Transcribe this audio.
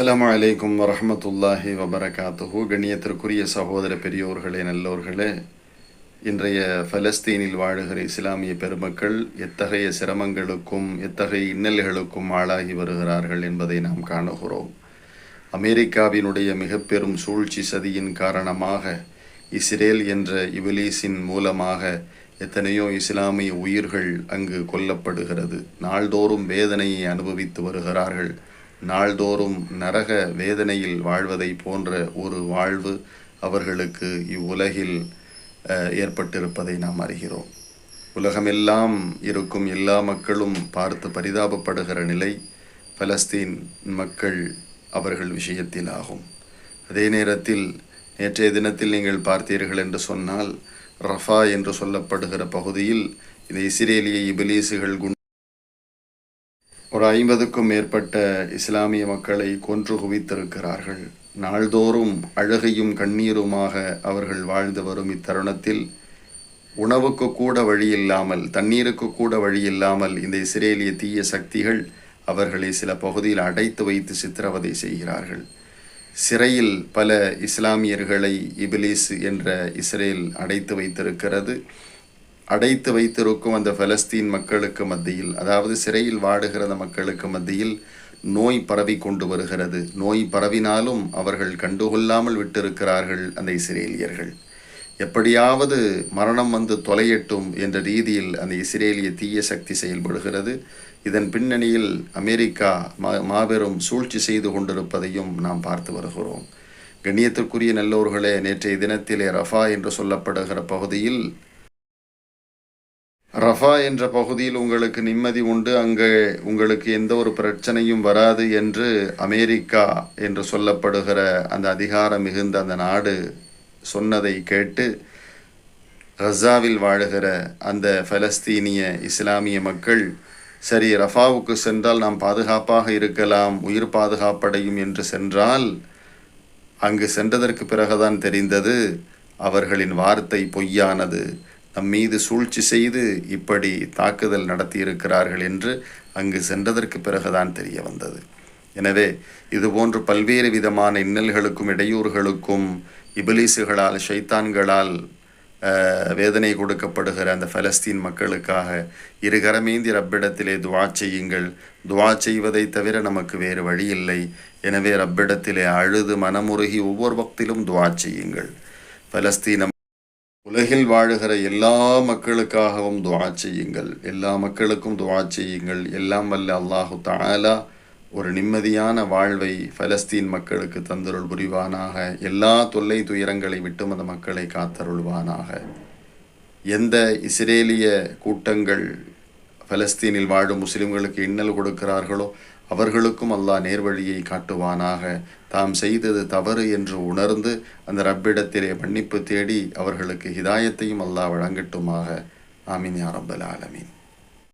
அஸ்ஸலாமு அலைக்கும் வரமத்துல்லாஹி வபரகாத்துஹு. கண்ணியத்திற்குரிய சகோதர பெரியோர்களே நல்லோர்களே இன்றைய பலஸ்தீனில் வாழுகிற இஸ்லாமிய பெருமக்கள் எத்தகைய சிரமங்களுக்கும் எத்தகைய இன்னல்களுக்கும் ஆளாகி வருகிறார்கள் என்பதை நாம் காணுகிறோம். அமெரிக்காவினுடைய மிக பெரும் சூழ்ச்சி சதியின் காரணமாக இஸ்ரேல் என்ற இபிலீஸின் மூலமாக எத்தனையோ இஸ்லாமிய உயிர்கள் அங்கு கொல்லப்படுகிறது. நாள்தோறும் வேதனையை அனுபவித்து வருகிறார்கள். நாள்தோறும் நரக வேதனையில் வாழ்வதை போன்ற ஒரு வாழ்வு அவர்களுக்கு இவ்வுலகில் ஏற்பட்டிருப்பதை நாம் அறிகிறோம். உலகமெல்லாம் இருக்கும் எல்லா மக்களும் பார்த்து பரிதாபப்படுகிற நிலை பலஸ்தீன் மக்கள் அவர்கள் விஷயத்தில் ஆகும். அதே நேரத்தில் நேற்றைய தினத்தில் நீங்கள் பார்த்தீர்கள் என்று சொன்னால் ரஃபா என்று சொல்லப்படுகிற பகுதியில் இந்த இஸ்ரேலிய இபிலீசுகள் குண்டு ஒரு ஐம்பதுக்கும் மேற்பட்ட இஸ்லாமிய மக்களை கொன்று குவித்திருக்கிறார்கள். நாள்தோறும் அழுகையும் கண்ணீருமாக அவர்கள் வாழ்ந்து வரும் இத்தருணத்தில் உணவுக்கு கூட வழி இல்லாமல் தண்ணீருக்கு கூட வழி இல்லாமல் இந்த இஸ்ரேலிய தீய சக்திகள் அவர்களை சில பகுதியில் அடைத்து வைத்து சித்திரவதை செய்கிறார்கள். சிறையில் பல இஸ்லாமியர்களை இபிலிஸ் என்ற இஸ்ரேல் அடைத்து வைத்திருக்கிறது. அடைத்து வைத்திருக்கும் அந்த பலஸ்தீன் மக்களுக்கு மத்தியில் அதாவது சிறையில் வாடுகிற அந்த மக்களுக்கு மத்தியில் நோய் பரவி கொண்டு வருகிறது. நோய் பரவினாலும் அவர்கள் கண்டுகொள்ளாமல் விட்டிருக்கிறார்கள் அந்த இஸ்ரேலியர்கள். எப்படியாவது மரணம் வந்து தொலையட்டும் என்ற ரீதியில் அந்த இஸ்ரேலிய தீய சக்தி செயல்படுகிறது. இதன் பின்னணியில் அமெரிக்கா மா மாபெரும் சூழ்ச்சி செய்து கொண்டிருப்பதையும் நாம் பார்த்து வருகிறோம். கண்ணியத்திற்குரிய நல்லோர்களே நேற்றைய தினத்திலே ரஃபா என்று சொல்லப்படுகிற பகுதியில் ரஃபா என்ற பகுதியில் உங்களுக்கு நிம்மதி உண்டு அங்கே உங்களுக்கு எந்த ஒரு பிரச்சனையும் வராது என்று அமெரிக்கா என்று சொல்லப்படுகிற அந்த அதிகாரம் மிகுந்த அந்த நாடு சொன்னதை கேட்டு கசாவில் வாழுகிற அந்த பலஸ்தீனிய இஸ்லாமிய மக்கள் சரி ரஃபாவுக்கு சென்றால் நாம் பாதுகாப்பாக இருக்கலாம் உயிர் பாதுகாப்படையும் என்று சென்றால் அங்கு சென்றதற்கு பிறகுதான் தெரிந்தது அவர்களின் வார்த்தை பொய்யானது. நம் மீது சூழ்ச்சி செய்து இப்படி தாக்குதல் நடத்தியிருக்கிறார்கள் என்று அங்கு சென்றதற்கு பிறகுதான் தெரிய வந்தது. எனவே இதுபோன்று பல்வேறு விதமான இன்னல்களுக்கும் இடையூறுகளுக்கும் இபிலிசுகளால் ஷைத்தான்களால் வேதனை கொடுக்கப்படுகிற அந்த பலஸ்தீன் மக்களுக்காக இருகரமேந்தி ரப்பிடத்திலே துவா செய்யுங்கள். துவா செய்வதை தவிர நமக்கு வேறு வழி இல்லை எனவே ரப்பிடத்திலே அழுது மனமுருகி ஒவ்வொரு வக்திலும் துவா செய்யுங்கள். பலஸ்தீனம் உலகில் வாழுகிற எல்லா மக்களுக்காகவும் துவா செய்யுங்கள். எல்லா மக்களுக்கும் துவா செய்யுங்கள். எல்லாம் வல்ல அல்லாஹு தாலா ஒரு நிம்மதியான வாழ்வை பலஸ்தீன் மக்களுக்கு தந்தருள் புரிவானாக. எல்லா தொல்லை துயரங்களை விட்டும் அந்த மக்களை காத்தருள்வானாக. எந்த இஸ்ரேலிய கூட்டங்கள் பலஸ்தீனில் வாழும் முஸ்லிம்களுக்கு இன்னல் கொடுக்கிறார்களோ அவர்களுக்கும் அல்லாஹ் நேர்வழியை காட்டுவானாக. தாம் செய்தது தவறு என்று உணர்ந்து அந்த ரப்பிடத்திலே மன்னிப்பு தேடி அவர்களுக்கு ஹிதாயத்தையும் அல்லாஹ் வழங்கட்டுமாக. ஆமீன் யாரம்பல் ஆலமீன்.